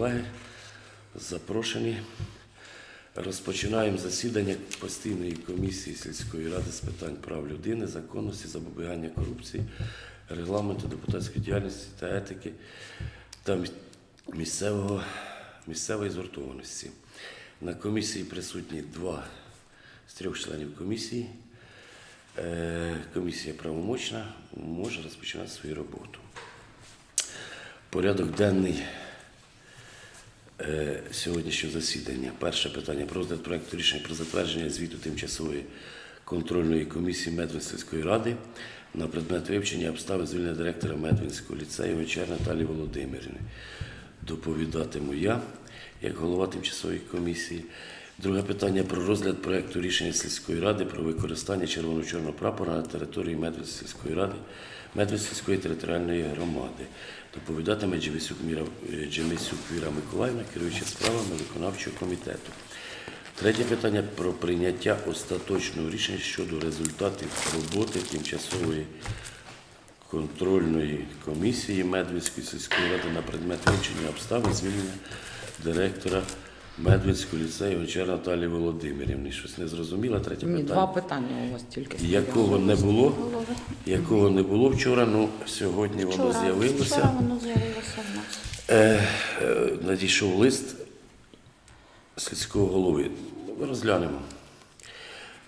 колеги, запрошені. Розпочинаємо засідання постійної комісії сільської ради з питань прав людини, законності, запобігання корупції, регламенту депутатської діяльності та етики та місцевого, місцевої згуртованості. На комісії присутні два з трьох членів комісії. Е, Комісія правомочна може розпочинати свою роботу. Порядок денний сьогоднішнього засідання. Перше питання про розгляд проекту рішення про затвердження звіту тимчасової контрольної комісії Медвинської ради на предмет вивчення обставин звільнення директора Медвинського ліцею Вечер Наталії Володимирівни. Доповідатиму я, як голова тимчасової комісії. Друге питання про розгляд проекту рішення сільської ради про використання червоно-чорного прапора на території Медвинської ради Медвинської територіальної громади. Доповідатиме Джемісюк Міра е, Віра Миколаївна, керуюча справами виконавчого комітету. Третє питання про прийняття остаточного рішення щодо результатів роботи тимчасової контрольної комісії Медвинської сільської ради на предмет вивчення обставин звільнення директора Медвинського ліцею Гончар Наталії Володимирівни. Щось не зрозуміло. Третє Ні, питання. два питання у вас тільки стояло. Якого не було, якого не було вчора, ну сьогодні воно з'явилося. Вчора воно з'явилося в нас. Е, е, надійшов лист сільського голови. Ми розглянемо.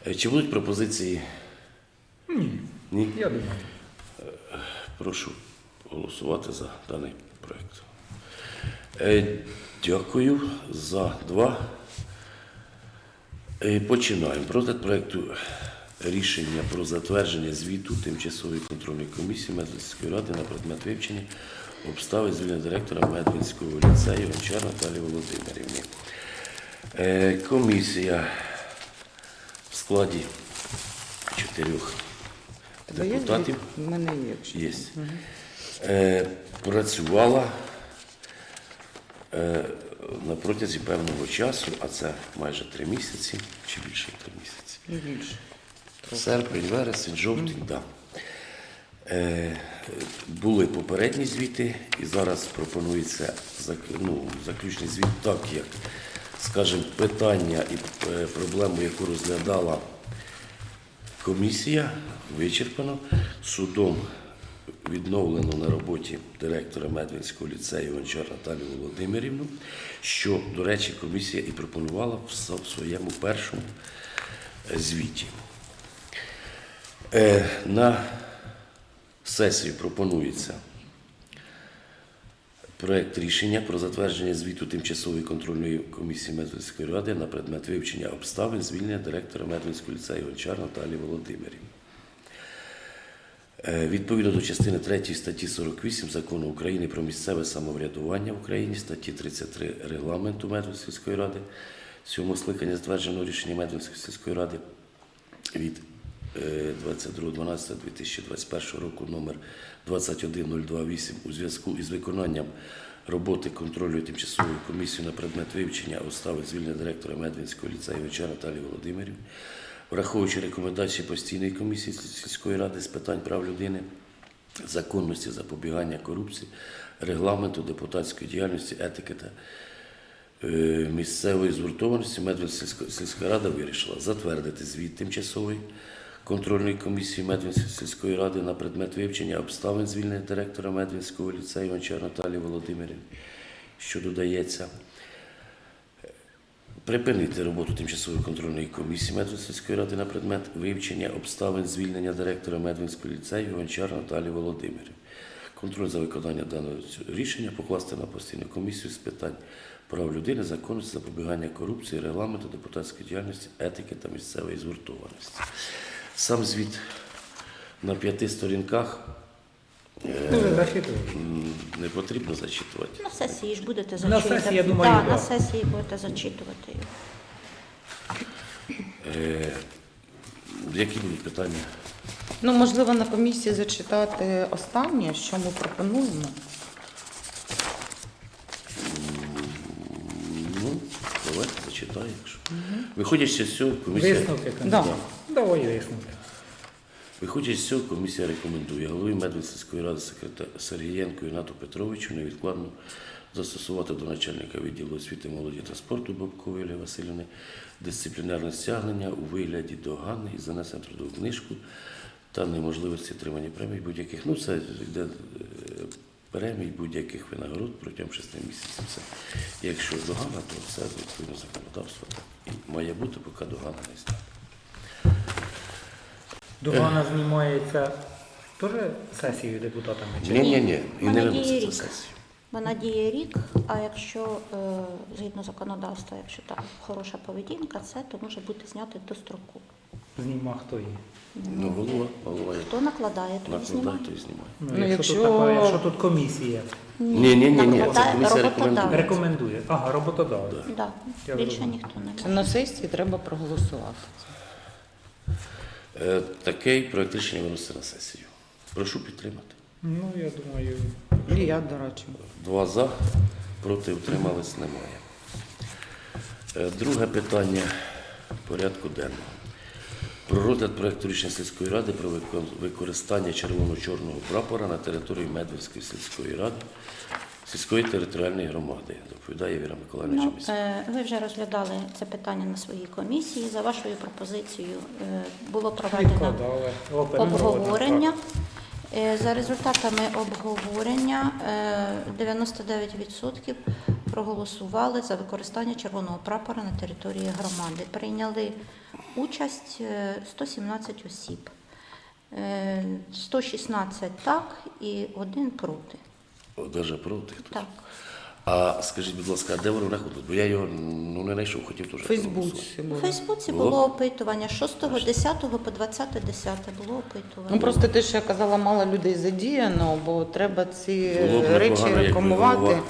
Е, Чи будуть пропозиції? Ні, Ні? я думаю. Прошу голосувати за даний проєкт. Е, Дякую за два. Е, Починаємо. Розгляд проєкту рішення про затвердження звіту тимчасової контрольної комісії Медвинської ради на предмет вивчення обставин звільнення директора Медвинського ліцею Гончар Наталії Володимирівни. Е, Комісія в складі чотирьох депутатів. У мене є. працювала на протязі певного часу, а це майже три місяці чи більше три місяці. Ну, більше. Серпень, вересень, жовтень, да. Е, були попередні звіти, і зараз пропонується зак- ну, заключний звіт, так як, скажімо, питання і е, проблему, яку розглядала комісія, вичерпано. Судом відновлено на роботі директора Медвинського ліцею Гончар Наталію Володимирівну, що, до речі, комісія і пропонувала в своєму першому е, звіті. Е, На сесію пропонується проект рішення про затвердження звіту тимчасової контрольної комісії Медвинської ради на предмет вивчення обставин звільнення директора Медвинського ліцею Гончар Наталії Володимирівни. Е, Відповідно до частини 3 статті 48 Закону України про місцеве самоврядування в Україні, статті 33 Регламенту сільської ради, сьомого скликання затвердженого рішення сільської ради від е, 22.12.2021 року номер 21028 у зв'язку із виконанням роботи контролю тимчасової комісії на предмет вивчення обставин звільнення директора Медвинського ліцею Веча Наталії Володимирів, враховуючи рекомендації постійної комісії сільської ради з питань прав людини, законності запобігання корупції, регламенту депутатської діяльності, етики та е, місцевої згуртованості Медвинська сільська- сільська рада вирішила затвердити звіт тимчасової контрольної комісії Медвинської сільської ради на предмет вивчення обставин звільнення директора Медвинського ліцею Гончар Наталії Володимирівни, що додається. Припинити роботу тимчасової контрольної комісії Медвинської ради на предмет вивчення обставин звільнення директора Медвинського ліцею Гончар Наталії Володимирівни. Контроль за виконання даного рішення покласти на постійну комісію з питань прав людини, законності, запобігання корупції, регламенту, депутатської діяльності, етики та місцевої згуртованості. Сам звіт на п'яти сторінках Ну, ви не потрібно зачитувати. На сесії ж будете На зачитувати. сесії, я думаю, Так, да. на сесії будете зачитувати. його. Е, Які будуть питання? Ну, можливо, на комісії зачитати останнє, що ми пропонуємо. Ну, давайте зачитаю, якщо. Виходячи з цього, комісія. Висновки, Да. Давай висновки. Виходячи з цього, комісія рекомендує голові Медведської ради Сергієнку Ігнату Петровичу невідкладно застосувати до начальника відділу освіти, молоді та спорту Бабкової Васильівни дисциплінарне стягнення у вигляді догани і занесення трудову книжку та неможливості отримання премій будь-яких. Ну, це йде е, премій будь-яких винагород протягом 6 місяців. Це, якщо догана, то це відповідно законодавство. І має бути, поки догана не стане. Догана знімається теж сесією депутатами? Чи? Ні, ні, ні. І Вона не діє виноситься рік. сесію. Вона діє рік, а якщо е, згідно законодавства, якщо там хороша поведінка, це то може бути знято до строку. Зніма хто її? Ну, голова, голова Хто накладає, то і накладає, знімає. то і знімає. Ну, Ну, якщо, якщо- Тут така, якщо тут комісія Ні, ні, ні, ні, це накладає комісія роботодавець. рекомендує. рекомендує. Ага, роботодавець. Да. Я Більше зрозумів. ніхто не Це може. на сесії треба проголосувати. Е, Такий проект рішення виноситься на сесію. Прошу підтримати. Ну, я думаю, І я, до речі. Два за, проти утримались немає. Е, Друге питання порядку денного. Про розгляд проекту рішення сільської ради про використання червоно-чорного прапора на території Медведської сільської ради сільської територіальної громади. Доповідає Віра Миколаївна Ну, е, ви вже розглядали це питання на своїй комісії. За вашою пропозицією е, було проведено обговорення. Е, За результатами обговорення е, 99% проголосували за використання червоного прапора на території громади. Прийняли участь е, 117 осіб. Е, 116 так і один проти. Даже проти хтось. Так. А скажіть, будь ласка, а де воно знаходилось? Бо я його ну, не знайшов, хотів теж. Фейсбуці У було. Фейсбуці Було? було опитування 6.10 по 20.10 було опитування. Ну просто те, що я казала, мало людей задіяно, бо треба ці Було б речі непогано, якби рекламувати голова-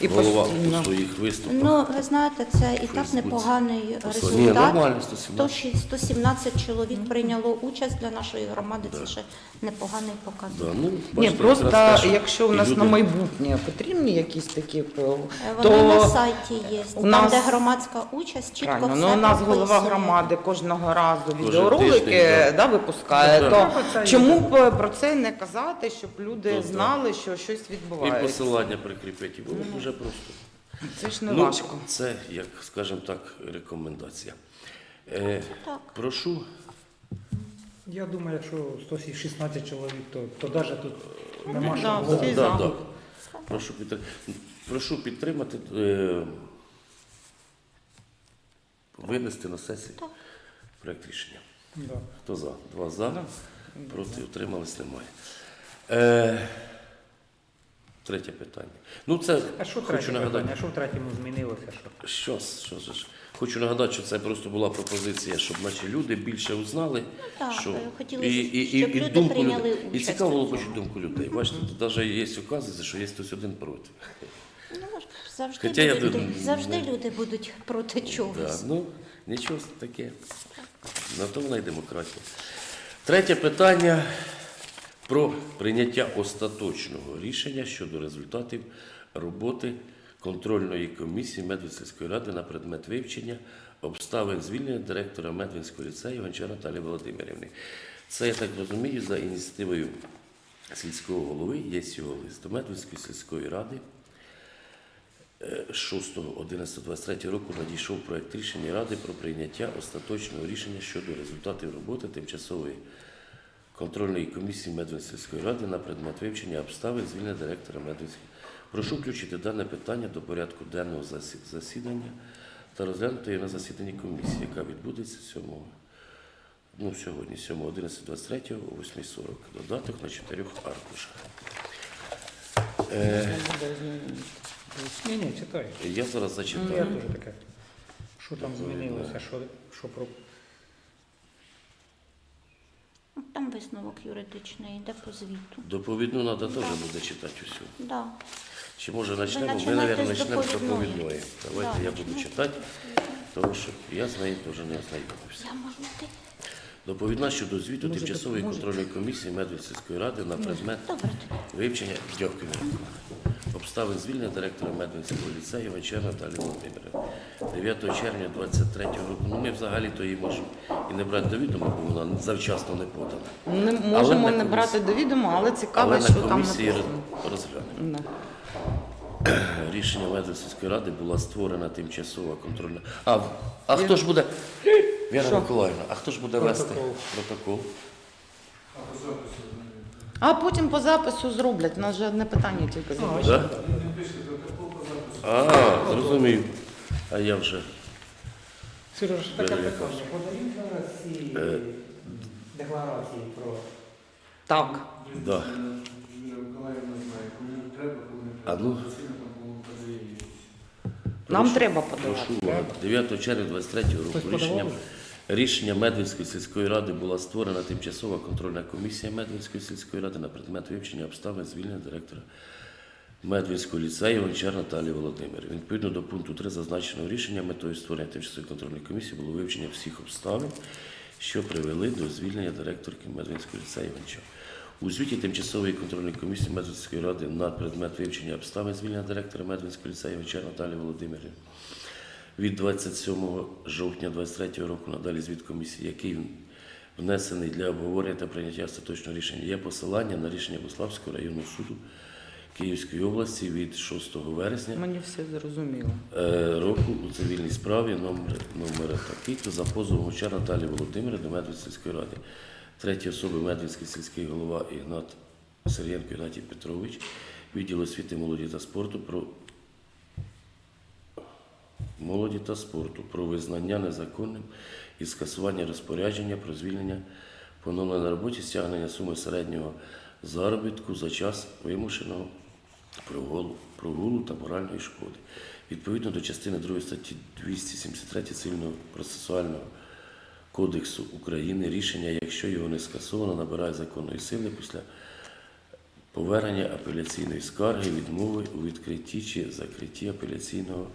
і Голова у постійно. своїх виступах. Ну, ви знаєте, це і так Фейсбуці. непоганий Послухай, Ні, результат. нормально, 117. 106 117 чоловік прийняло участь для нашої громади. Це ще непоганий Да, ну, Ні, бачите, просто якраз те, що якщо у і нас люди- на майбутнє потрібні якісь такі, Е, то на сайті є. у Там, нас- де громадська участь, чітко Правильно, все ну у нас голова громади кожного разу тиждень, відеоролики да. да, випускає. Ну, То так. Чому б про це не казати, щоб люди Ну, так. знали, що щось відбувається? І посилання прикріпити, було б дуже просто. Це ж не ну, важко. Це, як скажімо так, рекомендація. Е, Так. прошу, Я думаю, якщо 116 чоловік, то, то навіть тут нема що да, да, да. прошу, підтримати, прошу підтримати, е, винести на сесію Так. проект рішення. Да. Хто за? Два за. Проти утримались немає. Е, третє питання. Ну, це А що хочу третє нагадати. питання? Що в третьому змінилося? Що? Що ж. Хочу нагадати, що це просто була пропозиція, щоб наші люди більше узнали, так, що е, хотілося, і, і, і, щоб і люди думку прийняли людей. І участь цікаво у було цьому. почути думку людей. Бачите, навіть є укази, що є хтось один проти. Завжди, Хоча я люди, думаю, завжди не- люди будуть проти Да, чогось. ну, нічого таке. На то вона й демократія. Третє питання про прийняття остаточного рішення щодо результатів роботи контрольної комісії Медведської ради на предмет вивчення обставин звільнення директора Медвинського ліцею Гончар Наталії Володимирівни. Це, я так розумію, за ініціативою сільського голови, є його лист до Медвинської сільської ради. 6.11.23 року надійшов проект рішення Ради про прийняття остаточного рішення щодо результатів роботи тимчасової контрольної комісії Медведської ради на предмет вивчення обставин звільнення директора Медведської. Прошу включити дане питання до порядку денного засідання та розглянути його на засіданні комісії, яка відбудеться 7, ну, сьогодні, 7.11.23 о 8.40. Додаток на чотирьох аркушах. Е, Ні, ні, читай. я зараз Ну, я зачитаю. теж таке. Що там змінилося? Що, що про... Ну, Там висновок юридичний йде по звіту. Доповідну треба теж буде читати усю. Да. Чи може почнемо? Ми, починайте мабуть, з почнемо з доповідної. доповідної. Давайте Да, я буду почнемо. читати, тому що я з нею теж не ознайомився. Я можу йти. Доповідна щодо звіту Може, тимчасової контрольної комісії Медведської ради на предмет Добре. вивчення. Дякую. Микола. Обставин звільнення директора Медвинського ліцею Іванча Наталі Володимирівни. 9 червня 23 року. Ну, ми взагалі-то її можемо і не брати до відома, бо вона завчасно не подана. Не можемо не комісії- брати до відома, але цікаво, Але що на там комісії розглянемо. Да. Рішення Медвинської ради була створена тимчасова контрольна. А, а хто ж буде? Віра Миколаївна, а хто ж буде вести Протокол. А потім по запису зроблять. У нас же одне питання тільки. Да? А, зрозумів. А я вже. Сереж, таке питання. Подають зараз ці Е. декларації про Так. Да. Миколаївна знає, кому треба, кому не А треба. ну. Там подає. Нам треба подавати. Прошу уваги. 9 червня 23 року рішенням? Рішення Медвинської сільської ради була створена тимчасова контрольна комісія Медвинської сільської ради на предмет вивчення обставин звільнення директора Медвинського ліцею Гончар Наталії Володимирівни. Відповідно до пункту 3 зазначеного рішення метою створення тимчасової контрольної комісії було вивчення всіх обставин, що привели до звільнення директорки Медвинського ліцею Гончар. У звіті тимчасової контрольної комісії Медвинської ради на предмет вивчення обставин звільнення директора Медвинського ліцею Гончар Наталії Володимирівни від 27 жовтня 2023 року надалі звіт комісії, який внесений для обговорення та прийняття остаточного рішення, є посилання на рішення Буславського районного суду Київської області від 6 вересня Мені все зрозуміло. е, року у цивільній справі номер, номер такий, то за позовом Гуча Наталії Володимира до Медведської сільської ради. Треті особи Медведський сільський голова Ігнат Сергієнко Ігнатій Петрович, відділ освіти, молоді та спорту про молоді та спорту про визнання незаконним і скасування розпорядження про звільнення поновлення на роботі стягнення суми середнього заробітку за час вимушеного прогулу, прогулу та моральної шкоди. Відповідно до частини 2 статті 273 Цивільного процесуального кодексу України рішення, якщо його не скасовано, набирає законної сили після повернення апеляційної скарги, відмови у відкритті чи закритті апеляційного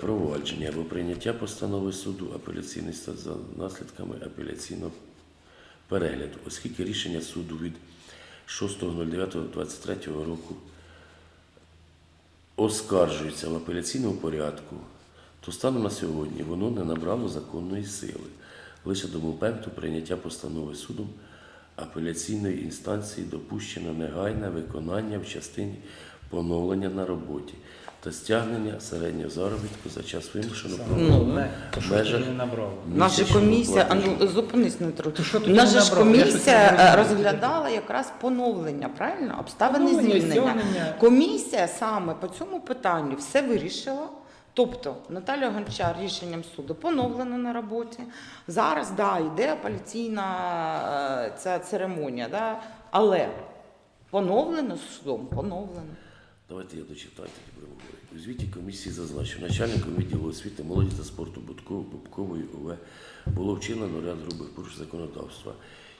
провадження або прийняття постанови суду апеляційний суд за наслідками апеляційного перегляду, оскільки рішення суду від 6.09.23 року оскаржується в апеляційному порядку, то станом на сьогодні воно не набрало законної сили. Лише до моменту прийняття постанови судом апеляційної інстанції допущено негайне виконання в частині поновлення на роботі та стягнення середнього заробітку за час вимушеного саме прогулу в межах. Наша місячного комісія, а платежу. ну зупинись не. Що тоді Наша ж набрало? Я щось комісія е, розумію. розглядала якраз поновлення, правильно? Обставини Поновлення, звільнення. стягнення. Комісія саме по цьому питанню все вирішила. Тобто Наталя Гончар рішенням суду поновлена на роботі. Зараз да, йде апеляційна е, ця церемонія, да? але поновлено судом, поновлено. Давайте я дочитаю, тоді будемо говорити. У звіті комісії зазначено, начальником відділу освіти, молоді та спорту Бубкової ОВ було вчинено ряд грубих порушень законодавства.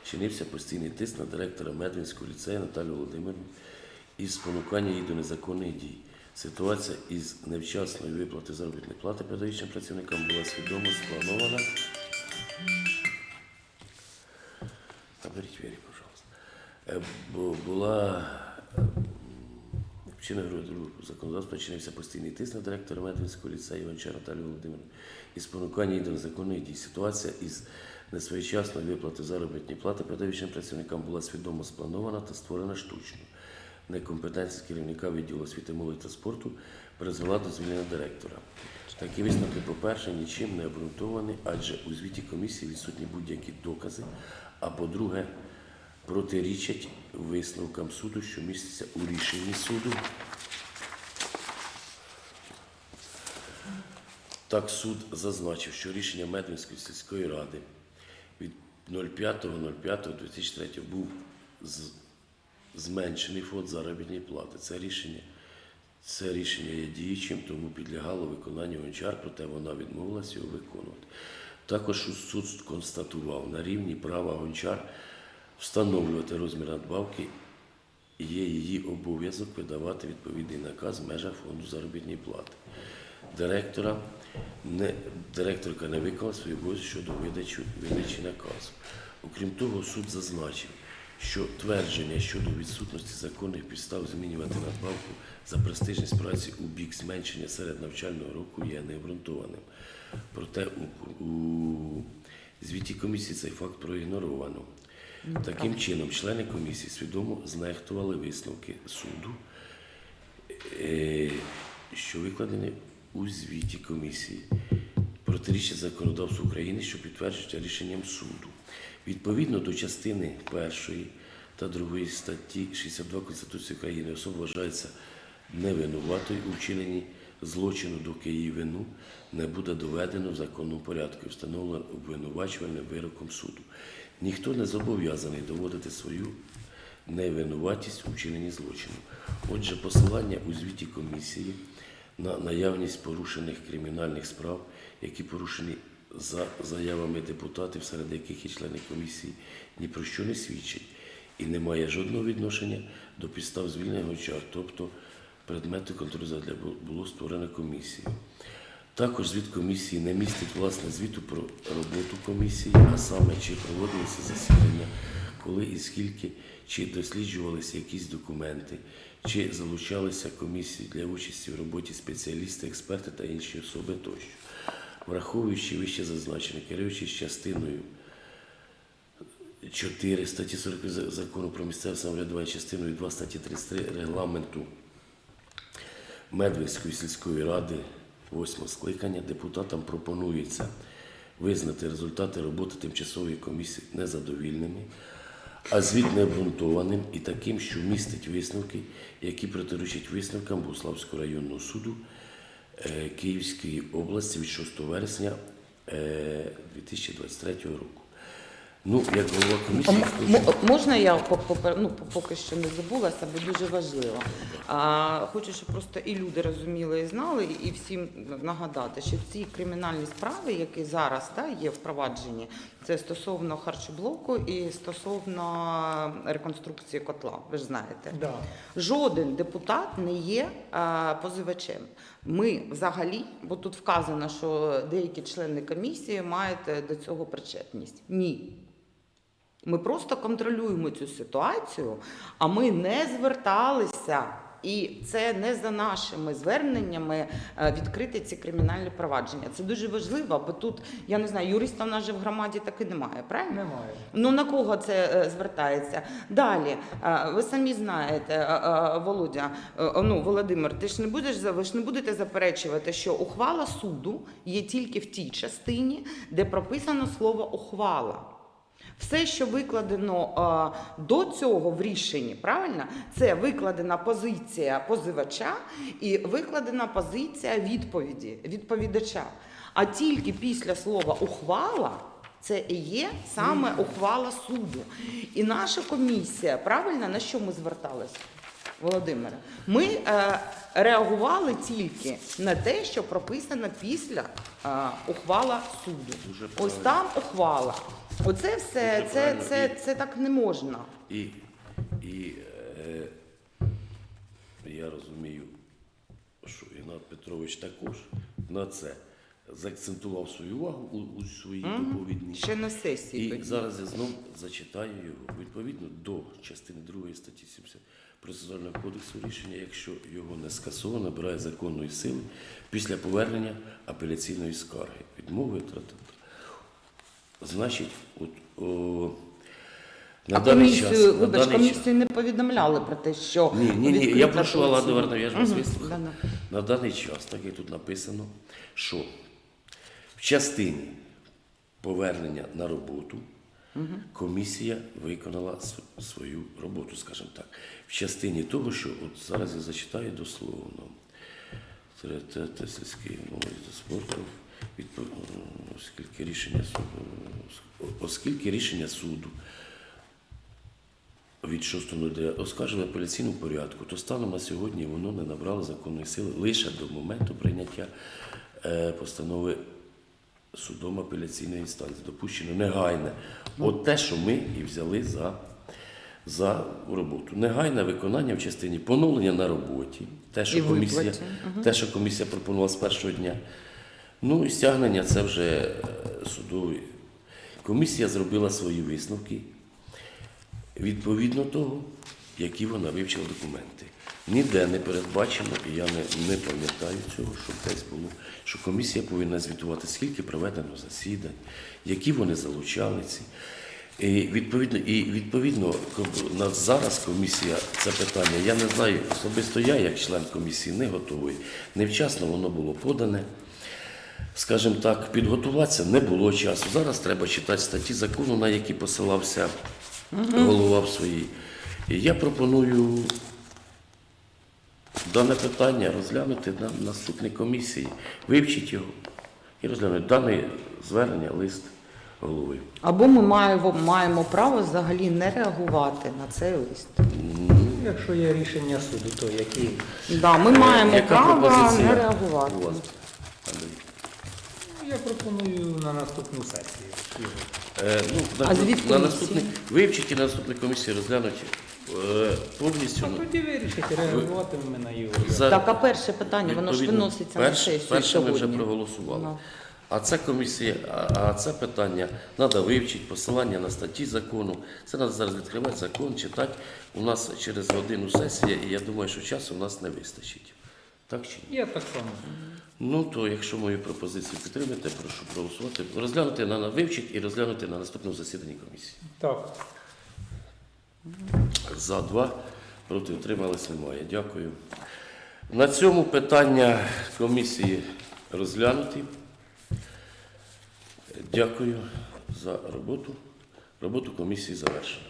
Чинився постійний тиск на директора Медвинського ліцею Наталію Володимирівну із спонукання її до незаконних дій. Ситуація із невчасної виплати заробітної плати педагогічним працівникам була свідомо спланована. Наберіть Вері, пожалуйста. Е, була Вчинив другого законодавства чинився постійний тиск на директора Медвинського ліцею Іванча Наталію Володимирівну і спонукання її до незаконної дій. Ситуація із несвоєчасної виплати заробітної плати педагогічним працівникам була свідомо спланована та створена штучно. Некомпетентність керівника відділу освіти, молоді та спорту призвела до звільнення директора. Такі висновки, по-перше, нічим не обґрунтовані, адже у звіті комісії відсутні будь-які докази, а по-друге, протирічать висновкам суду, що містяться у рішенні суду. Так суд зазначив, що рішення Медвинської сільської ради від 05.05.2003 був зменшений фонд заробітної плати. Це рішення, це рішення є діючим, тому підлягало виконанню гончар, проте вона відмовилася його виконувати. Також суд констатував на рівні права гончар встановлювати розмір надбавки є її обов'язок видавати відповідний наказ в межах фонду заробітної плати. Директора не, директорка не виконала свої обов'язки щодо видачі, видачі наказу. Окрім того, суд зазначив, що твердження щодо відсутності законних підстав змінювати надбавку за престижність праці у бік зменшення серед навчального року є необґрунтованим. Проте у, у звіті комісії цей факт проігноровано. Таким чином, члени комісії свідомо знехтували висновки суду, е, що викладені у звіті комісії протирічить законодавству України, що підтверджується рішенням суду. Відповідно до частини першої та другої статті 62 Конституції України особа вважається невинуватою у вчиненні злочину, доки її вину не буде доведено в законному порядку і встановлено обвинувачувальним вироком суду. Ніхто не зобов'язаний доводити свою невинуватість у вчиненні злочину. Отже, посилання у звіті комісії на наявність порушених кримінальних справ, які порушені за заявами депутатів, серед яких і члени комісії, ні про що не свідчить і не має жодного відношення до підстав звільнення гончар, тобто предмету контролю було створено комісію. Також звіт комісії не містить власне звіту про роботу комісії, а саме чи проводилися засідання, коли і скільки, чи досліджувалися якісь документи, чи залучалися комісії для участі в роботі спеціалісти, експерти та інші особи тощо. Враховуючи вище зазначене, керуючись частиною 4 статті 40 закону про місцеве самоврядування, частиною 2 статті 33 регламенту Медведської сільської ради 8 скликання депутатам пропонується визнати результати роботи тимчасової комісії незадовільними, а звіт необґрунтованим і таким, що містить висновки, які протирічать висновкам Буславського районного суду е, Київської області від 6 вересня е, 2023 року. Ну, як голова комісії, м- м- можна я по- попер- ну, по- поки що не забулася, бо дуже важливо. А, хочу, щоб просто і люди розуміли і знали, і всім нагадати, що ці кримінальні справи, які зараз да, є впроваджені, це стосовно харчоблоку і стосовно реконструкції котла. Ви ж знаєте. Да. Жоден депутат не є а, позивачем. Ми взагалі, бо тут вказано, що деякі члени комісії мають е, до цього причетність. Ні. Ми просто контролюємо цю ситуацію, а ми не зверталися. І це не за нашими зверненнями е, відкрити ці кримінальні провадження. Це дуже важливо, бо тут я не знаю, юриста в нас же в громаді таки немає, правильно? Немає. Ну на кого це е, звертається? Далі, е, ви самі знаєте, Володя, ну Володимир, ти ж не будеш ви ж не будете заперечувати, що ухвала суду є тільки в тій частині, де прописано слово ухвала. Все, що викладено до цього в рішенні, правильно, це викладена позиція позивача і викладена позиція відповіді відповідача. А тільки після слова ухвала це і є саме ухвала суду. І наша комісія, правильно, на що ми зверталися? Володимире, ми е, реагували тільки на те, що прописано після е, ухвала суду. Ось там ухвала. Оце все, це, це, це так не можна. І, і е, я розумію, що Ігнат Петрович також на це заакцентував свою увагу у, у своїй доповідній. Ще на сесії. І тоді. зараз я знов зачитаю його. Відповідно до частини 2 статті 70 Процесуального кодексу рішення, якщо його не скасовано, набирає законної сили після повернення апеляційної скарги. Відмови та-та-та. Значить, от, о, на а даний комісію, час, на вибач, даний час, комісію не повідомляли про те, що ні, ні, ні. Я відкрита прошу. Алла Варна, я ж вас Мгм, вислухав. да-да. На даний час, так як тут написано, що в частині повернення на роботу комісія виконала св- свою роботу, скажімо так. В частині того, що от зараз я зачитаю дословно. Те сільський молоді за спорту, відпо- оскільки рішення суду, оскільки рішення суду від 6.09 оскаржили в апеляційному порядку, то станом на сьогодні воно не набрало законної сили лише до моменту прийняття е, постанови судом апеляційної інстанції. Допущено негайне. От те, що ми і взяли за, за роботу. Негайне виконання в частині поновлення на роботі, те, що комісія, те, що комісія пропонувала з першого дня. Ну і стягнення це вже е, судовий. Комісія зробила свої висновки. відповідно того, які вона вивчила документи. Ніде не передбачено, і я не, не пам'ятаю цього, щоб десь було, що комісія повинна звітувати, скільки проведено засідань, які вони залучали ці. І відповідно, і відповідно зараз комісія це питання. Я не знаю, особисто я, як член комісії, не готовий. Невчасно воно було подане. Скажімо так, підготуватися не було часу. Зараз треба читати статті закону, на які посилався голова в своїй. І я пропоную дане питання розглянути на наступній комісії, вивчити його і розглянути дане звернення, лист голови. Або ми маємо, маємо право взагалі не реагувати на цей лист. Якщо є рішення суду, то які Да, ми маємо Е, Яка право пропозиція не реагувати. у вас, Андрій? Ну, я пропоную на наступну сесію. Е, ну, на, А звіт на наступний вивчити на наступній комісії розглянути е, повністю. А ну, тоді вирішить, реагувати ми на його. за- Так, а перше питання, воно ж відповідно, виноситься на перше- сесію Перше ми вже сьогодні. проголосували. Ну. А це комісія, а, а це питання треба вивчити, посилання на статті закону. Це треба зараз відкривати закон, читати. У нас через годину сесія, і я думаю, що часу у нас не вистачить. Так чи ні? Я так само. Ну, то якщо мою пропозицію підтримаєте, прошу проголосувати. Розглянути на на- вивчити і розглянути на наступному засіданні комісії. Так. За два, проти утримались немає. Дякую. На цьому питання комісії розглянуті. Дякую за роботу. Роботу комісії завершено.